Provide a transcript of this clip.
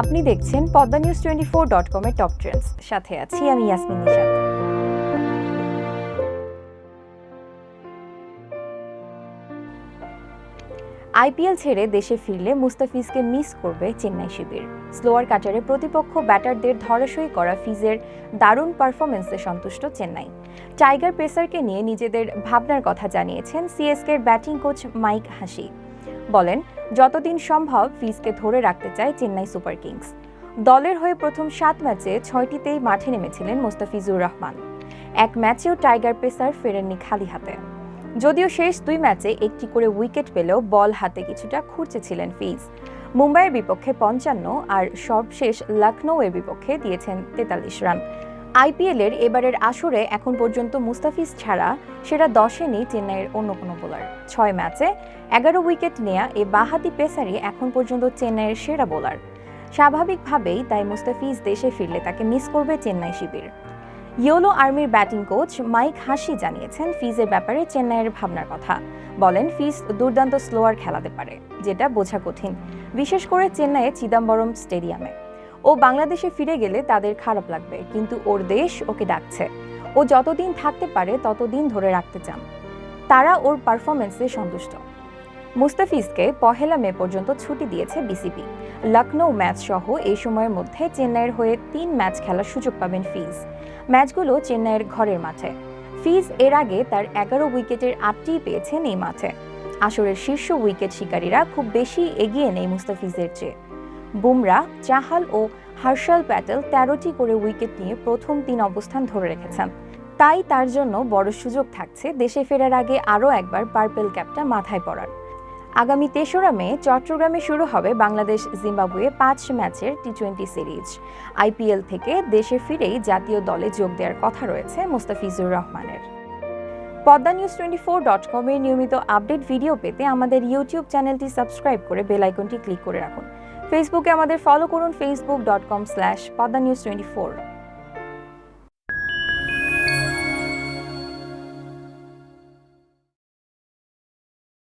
আপনি দেখছেন Padma news twenty four dot কমের টপ ট্রেন্ডস। সাথে আছি আমি ইয়াসমিন আইপিএল ছেড়ে দেশে ফিরলে মুস্তাফিজকে মিস করবে চেন্নাই শিবির। স্লোয়ার কাটারে প্রতিপক্ষ ব্যাটারদের ধরাশয়ী করা ফিজের দারুণ পারফরমেন্সে সন্তুষ্ট চেন্নাই। টাইগার পেসারকে নিয়ে নিজেদের ভাবনার কথা জানিয়েছেন সিএসকের ব্যাটিং কোচ মাইক হাসি। বলেন, যতদিন সম্ভব ফিজকে ধরে রাখতে চায় চেন্নাই সুপার কিংস। দলের হয়ে প্রথম সাত ম্যাচে ছয়টিতেই মাঠে নেমেছিলেন মোস্তাফিজুর রহমান। এক ম্যাচেও টাইগার পেসার ফেরেননি খালি হাতে। যদিও শেষ দুই ম্যাচে একটি করে উইকেট পেলেও বল হাতে কিছুটা খুঁড়ছেছিলেন ফিজ। মুম্বাইয়ের বিপক্ষে পঞ্চান্ন আর সবশেষ লখনৌয়ের বিপক্ষে দিয়েছেন তেতাল্লিশ রান। আইপিএলের এবারের আসরে এখন পর্যন্ত মুস্তাফিজ ছাড়া সেরা দশে নেই চেন্নাইয়ের অন্য কোনো বোলার। ছয় ম্যাচে এগারো উইকেট নেয়া এ বাহাতি পেসারই এখন পর্যন্ত চেন্নাইয়ের সেরা বোলার। স্বাভাবিকভাবেই তাই মুস্তাফিজ দেশে ফিরলে তাকে মিস করবে চেন্নাই শিবির। ইয়োলো আর্মির ব্যাটিং কোচ মাইক হাসি জানিয়েছেন ফিজের ব্যাপারে চেন্নাইয়ের ভাবনার কথা। বলেন, ফিজ দুর্দান্ত স্লোয়ার খেলাতে পারে, যেটা বোঝা কঠিন। বিশেষ করে চেন্নাইয়ে চিদাম্বরম স্টেডিয়ামে। ও বাংলাদেশে ফিরে গেলে তাদের খারাপ লাগবে, কিন্তু ওর দেশ ওকে ডাকছে। ও যতদিন থাকতে পারে ততদিন ধরে রাখতে চান। তারা ওর পারফরমেন্সে সন্তুষ্ট। মুস্তাফিজকে পহেলা মে পর্যন্ত ছুটি দিয়েছে বিসিবি। লখনৌ ম্যাচ সহ এই সময়ের মধ্যে চেন্নাইয়ের হয়ে তিন ম্যাচ খেলার সুযোগ পাবেন ফিজ। ম্যাচগুলো চেন্নাইয়ের ঘরের মাঠে। ফিজ এর আগে তার এগারো উইকেটের আটটিই পেয়েছেন এই মাঠে। আসরের শীর্ষ উইকেট শিকারীরা খুব বেশি এগিয়ে নেই মুস্তাফিজের চেয়ে। বুমরা, চাহাল ও হার্শাল প্যাটেল তেরোটি করে উইকেট নিয়ে প্রথম তিন অবস্থান ধরে রেখেছেন। তাই তার জন্য বড় সুযোগ থাকছে দেশে ফেরার আগে আরও একবার পার্পেল ক্যাপটা মাথায় পড়ার। আগামী তেসরা মে চট্টগ্রামে শুরু হবে বাংলাদেশ জিম্বাবুয়ে পাঁচ ম্যাচের টি টোয়েন্টি সিরিজ। আইপিএল থেকে দেশে ফিরেই জাতীয় দলে যোগ দেওয়ার কথা রয়েছে মুস্তাফিজুর রহমানের। Padma news twenty four dot কমের নিয়মিত আপডেট ভিডিও পেতে আমাদের ইউটিউব চ্যানেলটি সাবস্ক্রাইব করে বেল আইকনটি ক্লিক করে রাখুন। ফেসবুকে আমাদের ফলো করুন Facebook dot com slash Padma news twenty four